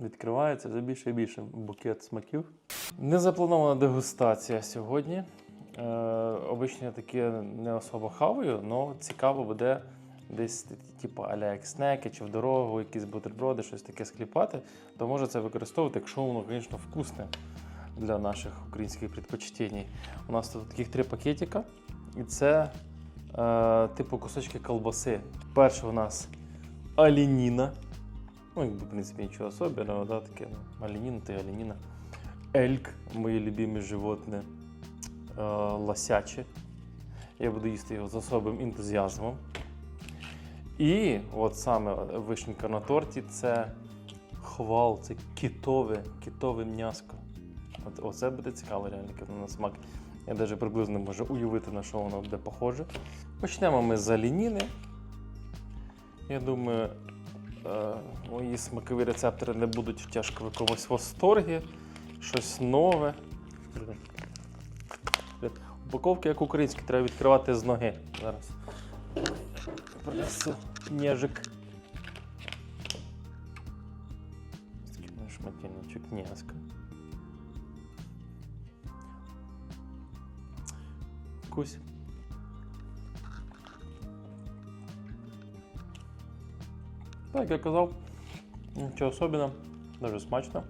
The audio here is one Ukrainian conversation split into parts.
відкривається все більше і більше букет смаків. Незапланована дегустація сьогодні. Е, обично я таке не особо хаваю, але цікаво буде десь типу аля як снеки чи в дорогу, якісь бутерброди, щось таке скліпати, то може це використовувати, якщо воно, звісно, вкусне для наших українських предпочтень. У нас тут таких три пакетика, і це е, типу кусочки колбаси. Перше у нас оленіна. Ну, в принципі, нічого особенного, да, таке. Ну, оленіна та й оленіна. Ельк, мої любимі животні, е, лосячі. Я буду їсти його з особим ентузіазмом. І от саме вишенька на торті це хвал, це кітове, кітове м'яско. От, оце буде цікаво, реально, на смак. Я навіть приблизно можу уявити, на що воно буде похоже. Почнемо ми з оленіни. Я думаю, мої смакові рецептори не будуть тяжко в якомусь восторгі. Щось нове. Упаковки, як українські, треба відкривати з ноги. Зараз. Принесу нежик. Такий шматиночок м'яска. Так, як я казав, нічого особливого, дуже смачно.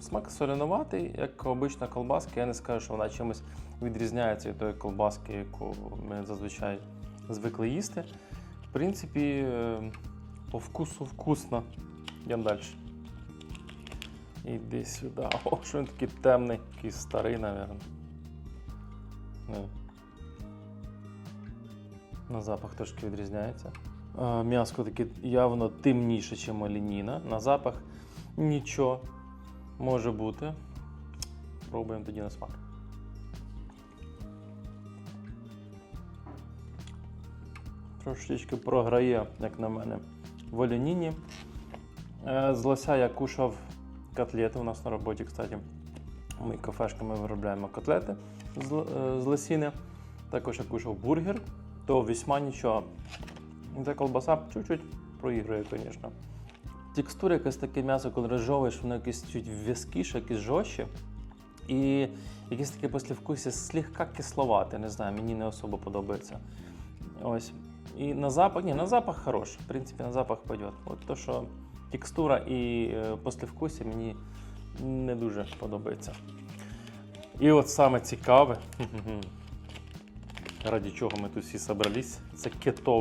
Смак соленуватий, як обична колбаска. Я не скажу, що вона чимось відрізняється від тої колбаски, яку ми зазвичай звикли їсти. В принципі, е, по вкусу вкусно. Йдемо далі. Іди сюди. О, що він такий темний, такий старий, мабуть. На запах трошки відрізняється. М'яско таке явно темніше, ніж оленіна. На запах нічого може бути. Пробуємо тоді на смак. Трошечки програє, як на мене, в оленіні. Е, З лося я кушав котлети у нас на роботі, кстати. Ми кафешками виробляємо котлети з, е, лосіни. Також я кушав бургер, то весьма нічого. Ця колбаса чуть-чуть проігрує, звісно. Текстура якась таке м'ясо, коли розжовуєш, воно якесь чуть в'язкіше, якесь жорстче. І якесь таке послівкусі слегка кисловате, не знаю, мені не особо подобається. Ось. І на запах, ні, на запах хорош. В принципі, на запах пойдет. От то, що текстура і е, послевкусі мені не дуже подобається. І от саме цікаве, раді чого ми тут всі зібрались, це кетовий